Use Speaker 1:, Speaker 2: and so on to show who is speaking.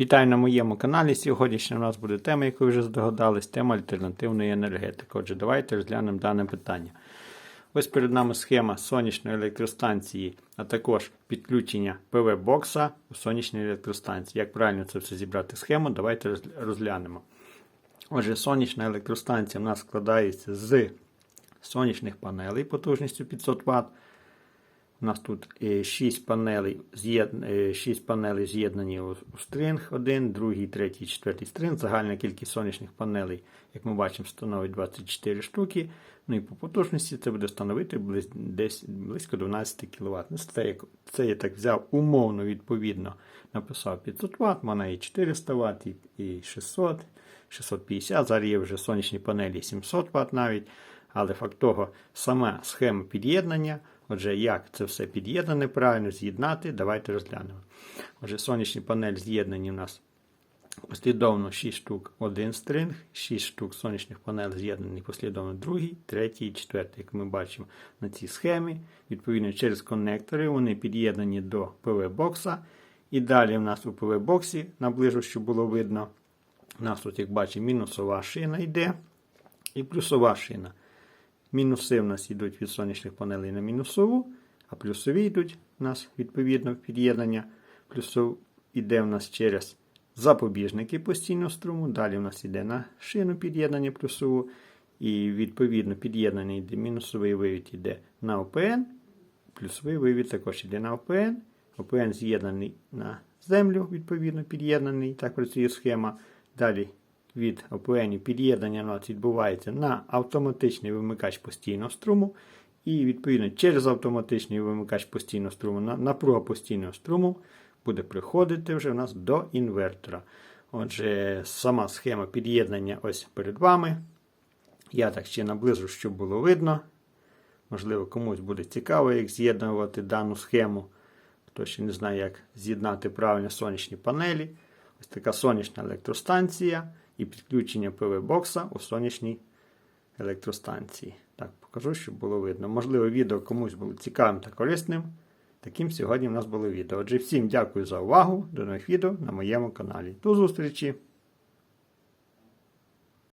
Speaker 1: Вітаю на моєму каналі. Сьогоднішня у нас буде тема, яку ви вже здогадались, тема альтернативної енергетики. Отже, давайте розглянемо дане питання. Ось перед нами схема сонячної електростанції, а також підключення ПВ-бокса у сонячній електростанції. Як правильно це все зібрати схему, давайте розглянемо. Отже, сонячна електростанція у нас складається з сонячних панелей потужністю 500 Вт. У нас тут 6 панелей, з'єд- е, шість панелей з'єднані у стринг, один, другий, третій, четвертий стринг. Загальна кількість сонячних панелей, як ми бачимо, становить 24 штуки. Ну і по потужності це буде становити десь близько 12 кВт. Ну, це, це я так взяв умовно, відповідно, написав 500 Вт, можна і 400 Вт, і 600, 650. Зараз є вже сонячні панелі 700 Вт навіть. Але факт того, сама схема під'єднання, отже, як це все під'єднане, правильно з'єднати, давайте розглянемо. Отже, сонячні панелі з'єднані у нас послідовно 6 штук один стринг, 6 штук сонячних панелей з'єднані послідовно другий, третій і четвертий, як ми бачимо на цій схемі. Відповідно, через коннектори вони під'єднані до ПВ-бокса. І далі в нас у ПВ-боксі, наближу, щоб було видно, у нас тут, як бачимо, мінусова шина йде і плюсова шина. Мінуси в нас йдуть від сонячних панелей на мінусову, а плюсові йдуть у нас відповідно в під'єднання. Плюсов іде в нас через запобіжники постійного струму. Далі в нас йде на шину під'єднання плюсову. І відповідно під'єднання йде мінусовий вивід йде на ОПН. Плюсовий вивід також йде на ОПН. ОПН з'єднаний на землю, відповідно, під'єднаний. Так працює схема. Далі від ОПН під'єднання нас відбувається на автоматичний вимикач постійного струму. І відповідно через автоматичний вимикач постійного струму на напруга постійного струму буде приходити вже у нас до інвертора. Отже, сама схема під'єднання ось перед вами. Я так ще наближу, щоб було видно. Можливо, комусь буде цікаво, як з'єднувати дану схему. Хто ще не знає, як з'єднати правильно сонячні панелі. Ось така сонячна електростанція і підключення ПВ-бокса у сонячній електростанції. Так, покажу, щоб було видно. Можливо, відео комусь було цікавим та корисним. Таким сьогодні в нас було відео. Отже, всім дякую за увагу. До нових відео на моєму каналі. До зустрічі!